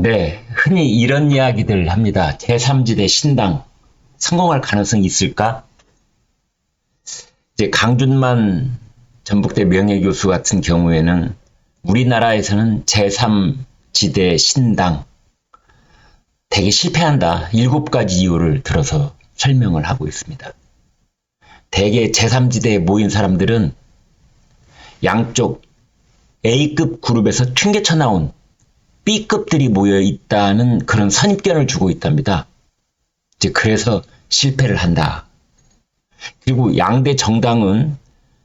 네, 흔히 이런 이야기들 합니다. 제3지대 신당 성공할 가능성이 있을까? 이제 강준만 전북대 명예교수 같은 경우에는 우리나라에서는 제3지대 신당 되게 실패한다. 일곱 가지 이유를 들어서 설명을 하고 있습니다. 대개 제3지대에 모인 사람들은 양쪽 A급 그룹에서 튕겨쳐 나온 B급들이 모여 있다는 그런 선입견을 주고 있답니다. 이제 그래서 실패를 한다. 그리고 양대 정당은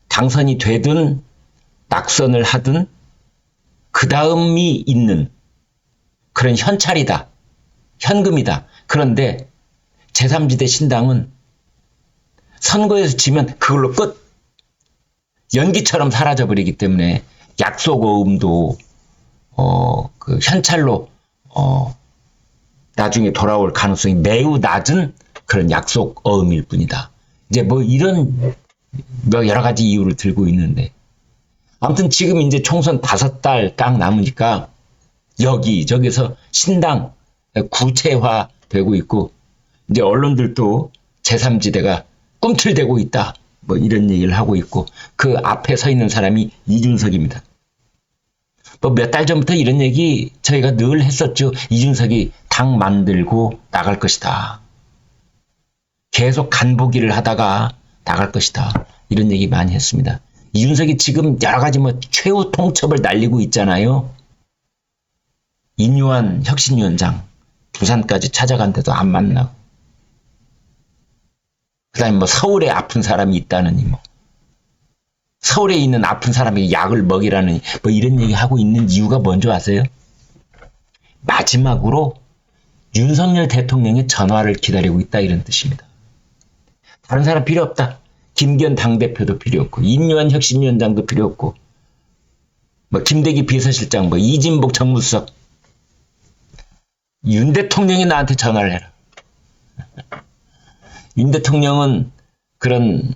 당선이 되든 낙선을 하든 그 다음이 있는 그런 현찰이다. 현금이다. 그런데 제3지대 신당은 선거에서 지면 그걸로 끝. 연기처럼 사라져버리기 때문에 약속 어음도 어, 그 현찰로 어, 나중에 돌아올 가능성이 매우 낮은 그런 약속 어음일 뿐이다. 이제 뭐 이런 뭐 여러 가지 이유를 들고 있는데 아무튼 지금 이제 총선 다섯 달 딱 남으니까 여기 저기서 신당 구체화 되고 있고 이제 언론들도 제3지대가 꿈틀대고 있다. 뭐 이런 얘기를 하고 있고 그 앞에 서 있는 사람이 이준석입니다. 뭐 몇 달 전부터 이런 얘기 저희가 늘 했었죠. 이준석이 당 만들고 나갈 것이다. 계속 간보기를 하다가 나갈 것이다. 이런 얘기 많이 했습니다. 이준석이 지금 여러 가지 뭐 최후 통첩을 날리고 있잖아요. 인유한 혁신위원장 부산까지 찾아간데도 안 만나고 그다음에 뭐 서울에 아픈 사람이 있다느니 뭐 서울에 있는 아픈 사람에게 약을 먹이라는 뭐 이런 얘기 하고 있는 이유가 뭔지 아세요? 마지막으로 윤석열 대통령의 전화를 기다리고 있다 이런 뜻입니다. 다른 사람 필요 없다. 김기현 당대표도 필요 없고 인유한 혁신위원장도 필요 없고 뭐 김대기 비서실장 뭐 이진복 정무수석 윤 대통령이 나한테 전화를 해라. 윤 대통령은 그런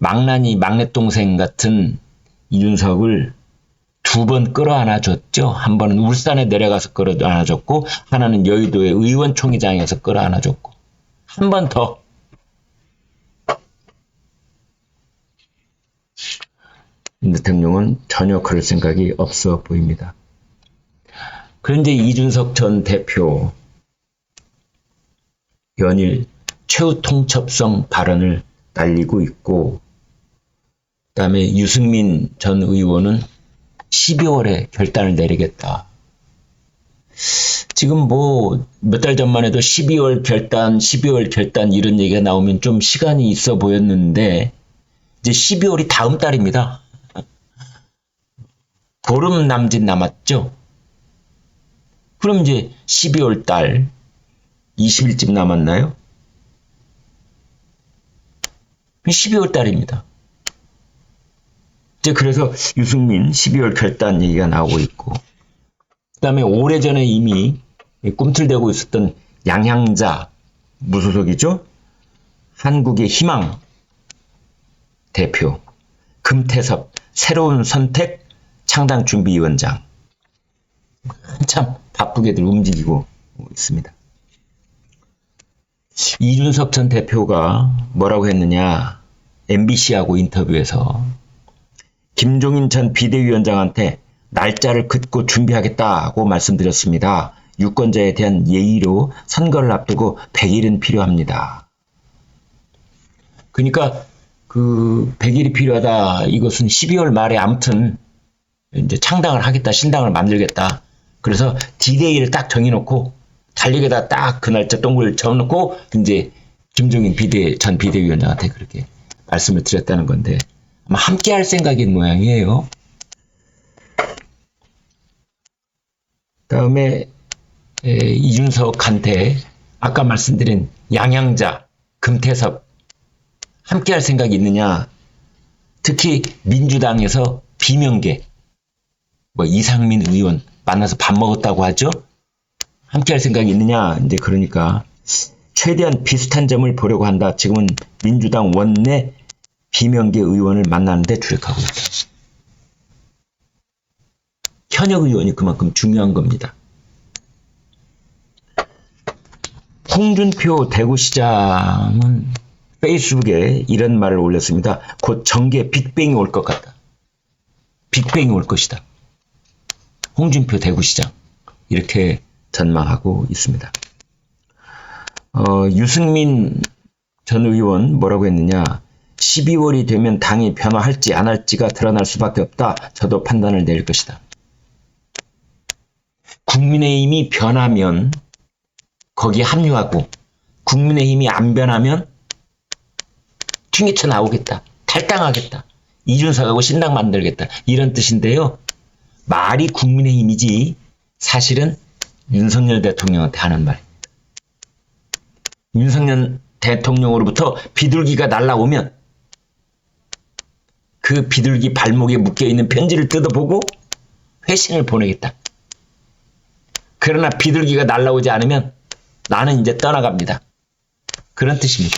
망나니 막내 동생 같은 이준석을 두 번 끌어안아 줬죠. 한 번은 울산에 내려가서 끌어안아 줬고 하나는 여의도의 의원총회장에서 끌어안아 줬고 한 번 더. 윤 대통령은 전혀 그럴 생각이 없어 보입니다. 그런데 이준석 전 대표 연일 최후 통첩성 발언을 날리고 있고 그다음에 유승민 전 의원은 12월에 결단을 내리겠다. 지금 뭐 몇 달 전만 해도 12월 결단, 12월 결단 이런 얘기가 나오면 좀 시간이 있어 보였는데 이제 12월이 다음 달입니다. 보름 남짓 남았죠? 그럼 이제 12월 달 20일쯤 남았나요? 12월 달입니다. 이제 그래서 유승민 12월 결단 얘기가 나오고 있고, 그 다음에 오래전에 이미 꿈틀대고 있었던 양향자 무소속이죠? 한국의 희망 대표, 금태섭 새로운 선택 창당 준비위원장. 한참 바쁘게들 움직이고 있습니다. 이준석 전 대표가 뭐라고 했느냐, MBC하고 인터뷰에서 김종인 전 비대위원장한테 날짜를 긋고 준비하겠다고 말씀드렸습니다. 유권자에 대한 예의로 선거를 앞두고 100일은 필요합니다. 그러니까 그 100일이 필요하다. 이것은 12월 말에 아무튼 이제 창당을 하겠다. 신당을 만들겠다. 그래서 디데이를 딱 정해놓고 달력에다 딱 그 날짜 동글 적어놓고 이제 김종인 비대 전 비대위원장한테 그렇게 말씀을 드렸다는 건데 함께 할 생각인 모양이에요. 다음에 에, 이준석 한테 아까 말씀드린 양양자, 금태섭 함께 할 생각이 있느냐? 특히 민주당에서 비명계 뭐 이상민 의원 만나서 밥 먹었다고 하죠. 함께 할 생각이 있느냐? 이제 그러니까 최대한 비슷한 점을 보려고 한다. 지금은 민주당 원내 비명계 의원을 만나는데 주력하고 있다. 현역 의원이 그만큼 중요한 겁니다. 홍준표 대구시장은 페이스북에 이런 말을 올렸습니다. 곧 정계 빅뱅이 올 것 같다. 빅뱅이 올 것이다. 홍준표 대구시장 이렇게 전망하고 있습니다. 어, 유승민 전 의원 뭐라고 했느냐? 12월이 되면 당이 변화할지 안 할지가 드러날 수밖에 없다. 저도 판단을 내릴 것이다. 국민의힘이 변하면 거기에 합류하고 국민의힘이 안 변하면 튕기쳐 나오겠다. 탈당하겠다. 이준석하고 신당 만들겠다. 이런 뜻인데요. 말이 국민의힘이지 사실은 윤석열 대통령한테 하는 말입니다. 윤석열 대통령으로부터 비둘기가 날라오면 그 비둘기 발목에 묶여있는 편지를 뜯어보고 회신을 보내겠다. 그러나 비둘기가 날라오지 않으면 나는 이제 떠나갑니다. 그런 뜻입니다.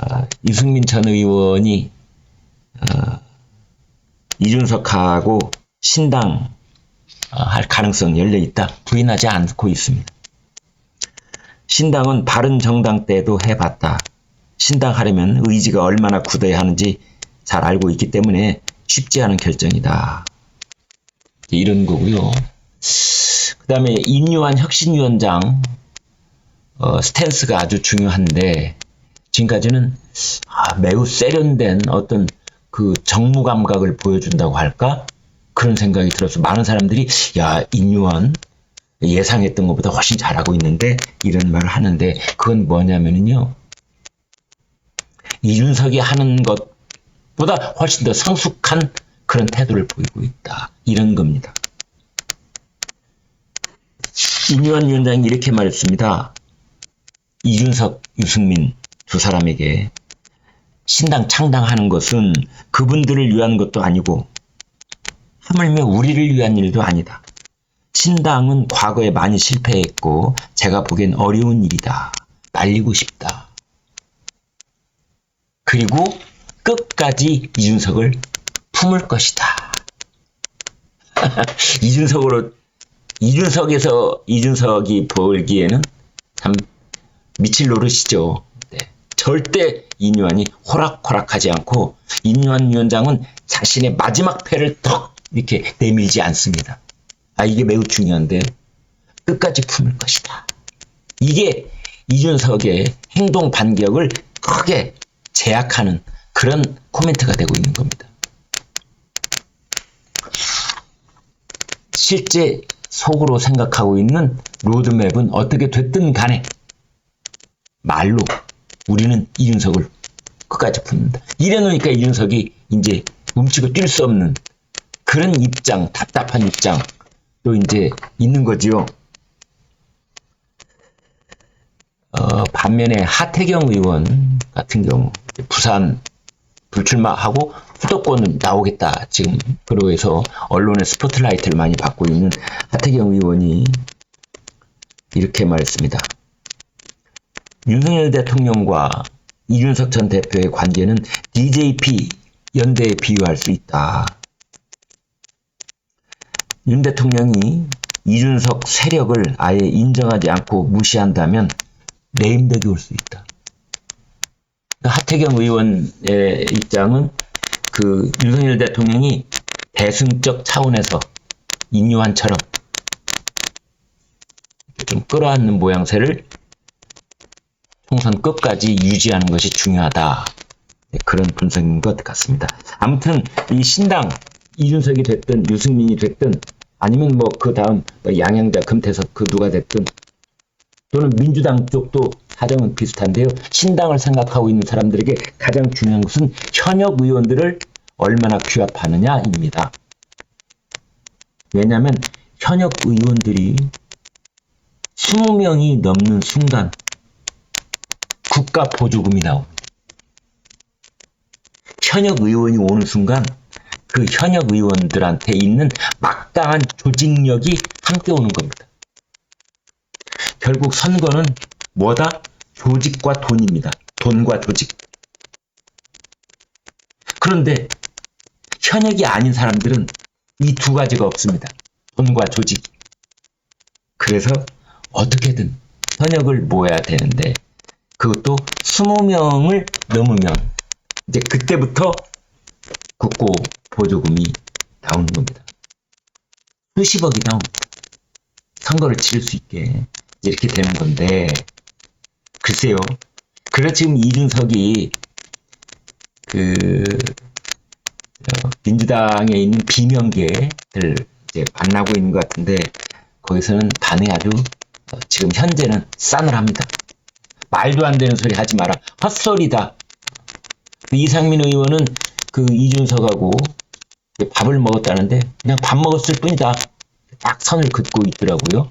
아, 유승민 전 의원이 어, 이준석하고 신당 어, 할 가능성 열려 있다 부인하지 않고 있습니다. 신당은 바른 정당 때도 해봤다. 신당 하려면 의지가 얼마나 굳어야 하는지 잘 알고 있기 때문에 쉽지 않은 결정이다. 이런 거고요. 그 다음에 인유한 혁신위원장 어, 스탠스가 아주 중요한데 지금까지는 아, 매우 세련된 어떤 그 정무 감각을 보여준다고 할까 그런 생각이 들어서 많은 사람들이 야 인유한 예상했던 것보다 훨씬 잘하고 있는데 이런 말을 하는데 그건 뭐냐면은요 이준석이 하는 것보다 훨씬 더 성숙한 그런 태도를 보이고 있다 이런 겁니다. 인유한 위원장이 이렇게 말했습니다. 이준석, 유승민 두 사람에게 신당 창당하는 것은 그분들을 위한 것도 아니고 하물며 우리를 위한 일도 아니다. 신당은 과거에 많이 실패했고 제가 보기엔 어려운 일이다. 말리고 싶다. 그리고 끝까지 이준석을 품을 것이다. 이준석으로 이준석에서 이준석이 보기에는 참 미칠 노릇이죠. 네. 절대 이뉴안이 호락호락하지 않고 이뉴안 위원장은 자신의 마지막 패를 턱 이렇게 내밀지 않습니다. 아 이게 매우 중요한데 끝까지 품을 것이다. 이게 이준석의 행동 반격을 크게 제약하는 그런 코멘트가 되고 있는 겁니다. 실제 속으로 생각하고 있는 로드맵은 어떻게 됐든 간에 말로 우리는 이준석을 끝까지 품는다. 이래 놓으니까 이준석이 이제 뭉치고 뛸 수 없는 그런 입장, 답답한 입장 또 이제 있는 거지요. 어, 반면에 하태경 의원 같은 경우 부산 불출마하고 수도권 나오겠다 지금 그러고 해서 언론의 스포트라이트를 많이 받고 있는 하태경 의원이 이렇게 말했습니다. 윤석열 대통령과 이준석 전 대표의 관계는 DJP 연대에 비유할 수 있다. 윤 대통령이 이준석 세력을 아예 인정하지 않고 무시한다면 내임덕이 올 수 있다. 하태경 의원의 입장은 그 윤석열 대통령이 대승적 차원에서 인유한처럼 좀 끌어안는 모양새를 총선 끝까지 유지하는 것이 중요하다. 네, 그런 분석인 것 같습니다. 아무튼 이 신당 이준석이 됐든 유승민이 됐든 아니면 뭐 그 다음 양양자 금태섭 그 누가 됐든 또는 민주당 쪽도 사정은 비슷한데요. 신당을 생각하고 있는 사람들에게 가장 중요한 것은 현역 의원들을 얼마나 규합하느냐입니다. 왜냐하면 현역 의원들이 20명이 넘는 순간 국가 보조금이 나옵니다. 현역 의원이 오는 순간 그 현역 의원들한테 있는 막강한 조직력이 함께 오는 겁니다. 결국 선거는 뭐다? 조직과 돈입니다. 돈과 조직. 그런데 현역이 아닌 사람들은 이 두 가지가 없습니다. 돈과 조직. 그래서 어떻게든 현역을 모아야 되는데 그것도 20명을 넘으면 이제 그때부터 국고 보조금이 나오는 겁니다. 수십억이 나옵니다. 선거를 치를 수 있게 이렇게 되는 건데 글쎄요. 그래 지금 이준석이 그 어, 민주당에 있는 비명계들 이제 만나고 있는 것 같은데 거기서는 반응이 아주 어, 지금 현재는 싸늘합니다. 말도 안 되는 소리 하지 마라. 헛소리다. 그 이상민 의원은 그 이준석하고 밥을 먹었다는데 그냥 밥 먹었을 뿐이다. 딱 선을 긋고 있더라고요.